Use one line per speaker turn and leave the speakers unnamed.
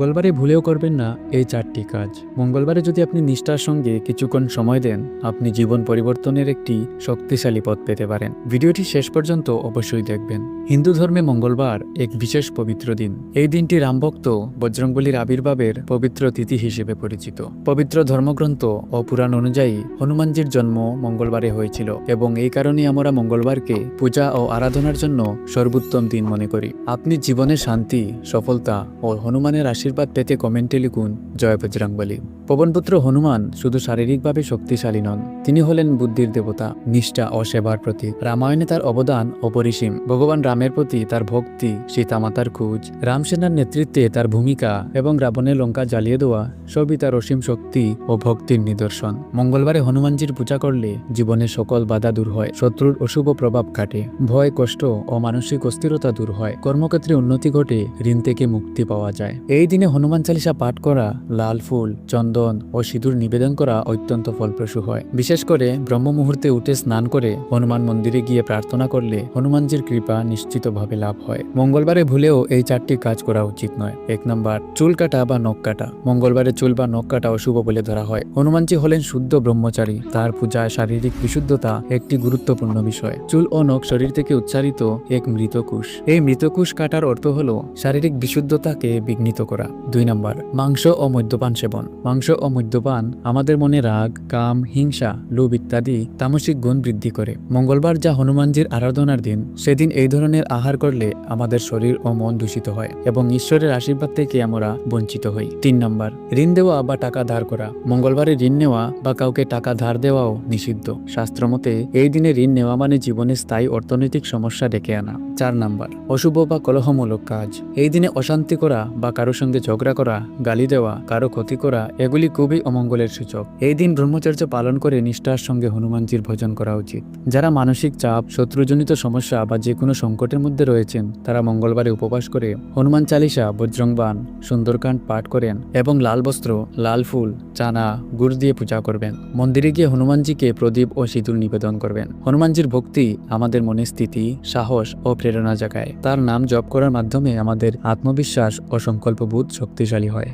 মঙ্গলবারে ভুলেও করবেন না এই চারটি কাজ। মঙ্গলবারে যদি আপনি নিষ্ঠার সঙ্গে কিছুক্ষণ সময় দেন, আপনি জীবন পরিবর্তনের একটি শক্তিশালী পথ পেতে পারেন। ভিডিওটি শেষ পর্যন্ত অবশ্যই দেখবেন। হিন্দু ধর্মে মঙ্গলবার এক বিশেষ পবিত্র দিন। এই দিনটি রামভক্ত বজরংবলীর আবির্ভাবের পবিত্র তিথি হিসেবে পরিচিত। পবিত্র ধর্মগ্রন্থ ও পুরাণ অনুযায়ী হনুমানজির জন্ম মঙ্গলবারে হয়েছিল এবং এই কারণে আমরা মঙ্গলবারকে পূজা ও আরাধনার জন্য সর্বোত্তম দিন মনে করি। আপনি জীবনে শান্তি, সফলতা ও হনুমানের আশীর্বাদ পেতে কমেন্টে লিখুন, জয় বজরংবলী। পবনপুত্র হনুমান শুধু শারীরিকভাবে শক্তিশালী নন, তিনি হলেন বুদ্ধির দেবতা, নিষ্ঠা ও সেবার প্রতীক। রামায়ণে তার অবদান অপরিসীম। ভগবান রামের প্রতি তার ভক্তি, সীতামাতার খোঁজ, রামসেনার নেতৃত্বে তার ভূমিকা এবং রাবণের লঙ্কা জ্বালিয়ে দেওয়া সবই তার অসীম শক্তি ও ভক্তির নিদর্শন। মঙ্গলবারে হনুমানজির পূজা করলে জীবনের সকল বাধা দূর হয়, শত্রুর অশুভ প্রভাব কাটে, ভয়, কষ্ট ও মানসিক অস্থিরতা দূর হয়। কর্মক্ষেত্রে উন্নতি ঘটে, ঋণ থেকে মুক্তি পাওয়া যায়। এই দিনে হনুমান চালিসা পাঠ করা, লাল ফুল, চন্দন ও সিঁদুর নিবেদন করা অত্যন্ত ফলপ্রসূ হয়। বিশেষ করে ব্রহ্ম মুহূর্তে উঠে স্নান করে হনুমান মন্দিরে গিয়ে প্রার্থনা করলে হনুমানজির কৃপা নিশ্চিতভাবে লাভ হয়। মঙ্গলবারে ভুলেও এই চারটি কাজ করা উচিত নয়। এক নম্বর, চুল কাটা বা নখ কাটা। মঙ্গলবারে চুল বা নখ কাটা অশুভ বলে ধরা হয়। হনুমানজি হলেন শুদ্ধ ব্রহ্মচারী। তার পূজায় শারীরিক বিশুদ্ধতা একটি গুরুত্বপূর্ণ বিষয়। চুল ও নখ শরীর থেকে উচ্চারিত এক মৃতকুশ এই মৃতকুশ কাটার অর্থ হল শারীরিক বিশুদ্ধতাকে বিঘ্নিত করা। দুই নম্বর, মাংস ও মদ্যপান সেবন। মাংস ও মদ্যপান আমাদের মনে রাগ, কাম, হিংসা, লোভ ইত্যাদি তামসিক গুণ বৃদ্ধি করে। মঙ্গলবার যা হনুমানজির আরাধনার দিন, সেদিন এই ধরনের আহার করলে আমাদের শরীর ও মন দূষিত হয় এবং ঈশ্বরের আশীর্বাদ থেকে আমরা বঞ্চিত হই। তিন নম্বর, ঋণ দেওয়া বা টাকা ধার করা। মঙ্গলবারে ঋণ নেওয়া বা কাউকে টাকা ধার দেওয়াও নিষিদ্ধ। শাস্ত্রমতে এই দিনে ঋণ নেওয়া মানে জীবনে স্থায়ী অর্থনৈতিক সমস্যা ডেকে আনা। চার নাম্বার, অশুভ বা কলহমূলক কাজ। এই দিনে অশান্তি করা বা কারও সঙ্গে ঝগড়া করা, গালি দেওয়া, কারও ক্ষতি করা, এগুলি খুবই অমঙ্গলের সূচক। এই দিন ব্রহ্মচর্য পালন করে নিষ্ঠার সঙ্গে হনুমানজির ভোজন করা উচিত। যারা মানসিক চাপ, শত্রুজনিত সমস্যা বা যে কোনো সংকটের মধ্যে রয়েছেন, তারা মঙ্গলবারে উপবাস করে হনুমান চালিসা বজ্রংবান সুন্দরকাণ্ড পাঠ করেন এবং লাল বস্ত্র, লাল ফুল চানা গুড় দিয়ে পূজা করবেন। মন্দিরে গিয়ে হনুমানজিকে প্রদীপ ও সিঁদুর নিবেদন করবেন। হনুমানজির ভক্তি আমাদের মনে স্থিতি, সাহস ও প্রেরণা জাগায়। তার নাম জপ করার মাধ্যমে আমাদের আত্মবিশ্বাস ও সংকল্পবোধ শক্তিশালী হয়।